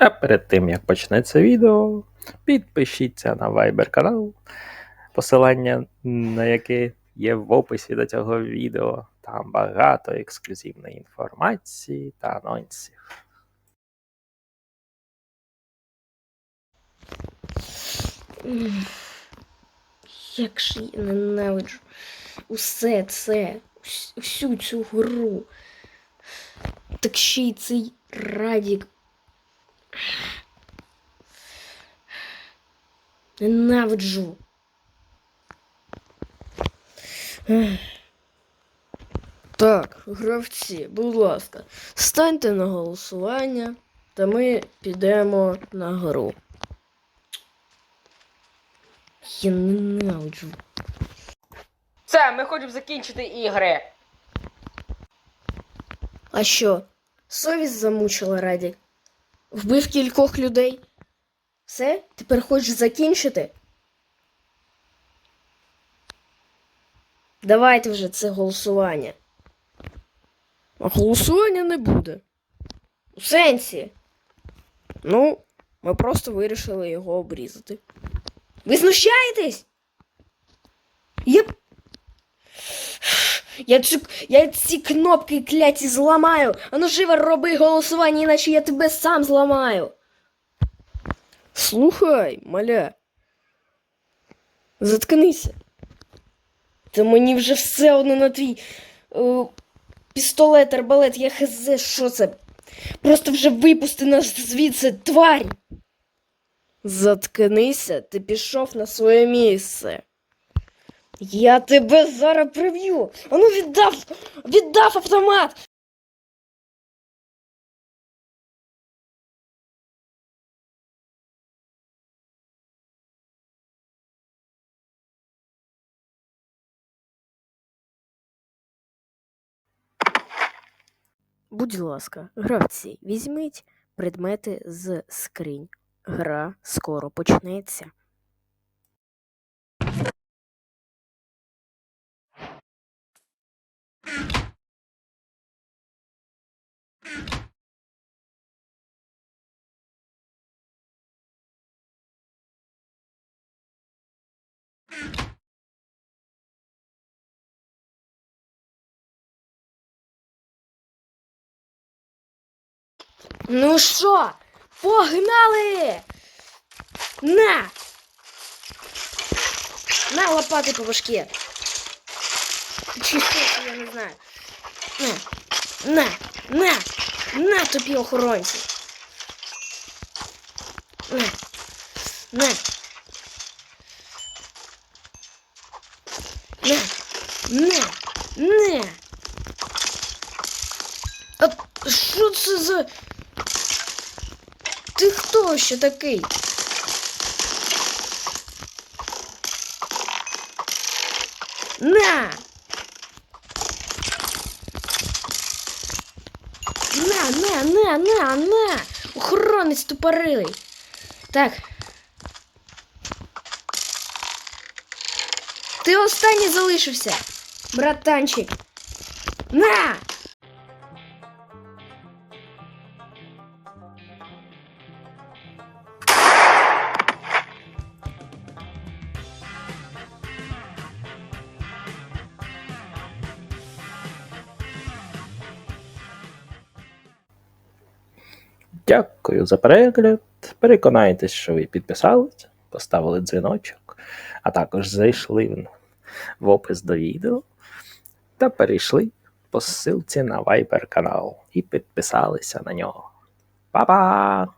А перед тим як почнеться відео, підпишіться на Viber канал, посилання на яке є в описі до цього відео. Там багато ексклюзивної інформації та анонсів. Як ж я ненавиджу усе це, усю цю гру. Так ще й цей Радік. Ненавиджу. Так, гравці, будь ласка, станьте на голосування, та ми підемо на гру. Я ненавиджу. Все, ми хочемо закінчити ігри. А що? Совість замучила Радік. Вбив кількох людей. Все? Тепер хочеш закінчити? Давайте вже це голосування. А голосування не буде. У сенсі. Ну, ми просто вирішили його обрізати. Ви знущаєтесь? Я я, цю, я ці кнопки кляті зламаю. Ану живо роби голосування, іначе я тебе сам зламаю. Слухай, маля. Заткнися. Та мені вже все одно на твій е, пістолет, арбалет, я хз, що це? Просто вже випусти нас звідси, тварь. Заткнися, ти пішов на своє місце. Я тебе зараз приб'ю. Ану віддав, віддав автомат. Будь ласка, гравці, візьміть предмети з скринь. Гра скоро почнеться. Ну що, погнали? На! На лопати по башке. Чи що я не знаю. На, на, на, на тобі охоронці. На, на. На, на, на. А що це за... Ти хто ще такий? На! На, на, на, на, на! Охоронець тупорилий. Так. Ти останній залишився, братанчик. На! Дякую за перегляд. Переконайтесь, що ви підписалися, поставили дзвіночок, а також зайшли в- опис до відео та перейшли по ссылці на Viber канал і підписалися на нього. Па-па!